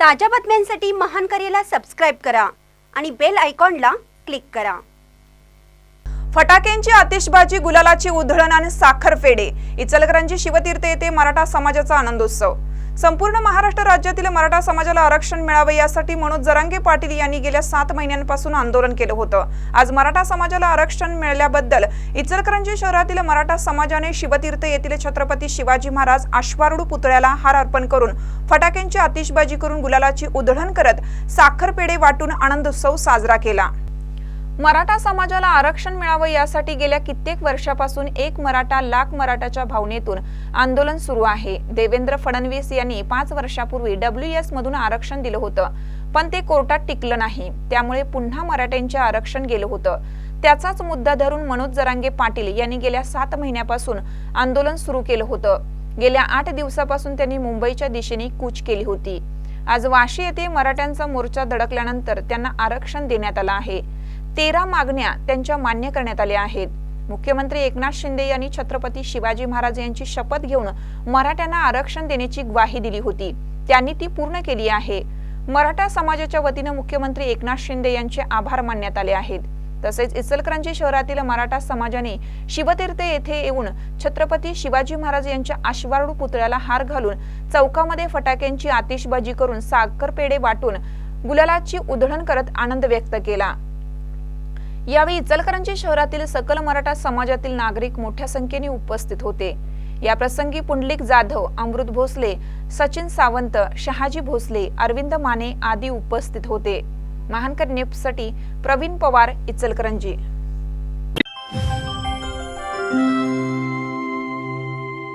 ताज्या बातम्यांसाठी महान करेला सबस्क्राईब करा आणि बेल आयकॉनला क्लिक करा. फटाक्यांची आतिषबाजी गुलालाची उधळण आणि साखर फेडे इचलकरांची शिवतीर्थ येथे मराठा समाजाचा आनंदोत्सव. संपूर्ण महाराष्ट्र राज्यातील मराठा समाजाला आरक्षण मिळावे यासाठी मनोज जरांगे पाटील यांनी गेल्या सात महिन्यांपासून आंदोलन केलं होतं. आज मराठा समाजाला आरक्षण मिळाल्याबद्दल इचलकरंजी शहरातील मराठा समाजाने शिवतीर्थ येथील छत्रपती शिवाजी महाराज अश्वारूढ पुतळ्याला हार अर्पण करून फटाक्यांची आतिषबाजी करून गुलालाची उधळण करत साखर पेढे वाटून आनंदोत्सव साजरा केला. मराठा समाजाला आरक्षण मिळावं यासाठी गेल्या कित्येक वर्षापासून एक मराठा लाख मराठाच्या भावनेतून आंदोलन सुरू आहे. देवेंद्र फडणवीस यांनी पाच वर्षापूर्वी डब्ल्यू एस मधून आरक्षण दिलं होतं पण ते कोर्टात टिकलं नाही. त्यामुळे पुन्हा मराठ्यांचे आरक्षण गेलं होतं. त्याचाच मुद्दा धरून मनोज जरांगे पाटील यांनी गेल्या सात महिन्यापासून आंदोलन सुरू केलं होतं. गेल्या आठ दिवसापासून त्यांनी मुंबईच्या दिशेने कूच केली होती. आज वाशी येथे मराठ्यांचा मोर्चा धडकल्यानंतर त्यांना आरक्षण देण्यात आलं आहे. तेरा मागण्या त्यांच्या मान्य करण्यात आल्या आहेत. मुख्यमंत्री एकनाथ शिंदे यांनी छत्रपती शिवाजी महाराज यांची शपथ घेऊन मराठ्यांना आरक्षण देण्याची ग्वाही दिली होती. त्यांनी ती पूर्ण केली आहे. मराठा समाजाच्या वतीनं मुख्यमंत्री एकनाथ शिंदे यांचे आभार मानण्यात आले आहेत. तसेच इचलकरंजी शहरातील मराठा समाजाने शिवतीर्थ येथे येऊन छत्रपती शिवाजी महाराज यांच्या आश्वारूढ पुतळ्याला हार घालून चौकामध्ये फटाक्यांची आतिषबाजी करून साखरपेढे वाटून गुलालाची उधळण करत आनंद व्यक्त केला. यावेळी इचलकरंजी शहरातील सकल मराठा समाजातील नागरिक मोठ्या संख्येने उपस्थित होते. या प्रसंगी पुंडलिक जाधव अमृत भोसले सचिन सावंत शहाजी भोसले अरविंद माने आदी उपस्थित होते. महानकर न्यूजसाठी प्रवीण पवार इचलकरंजी.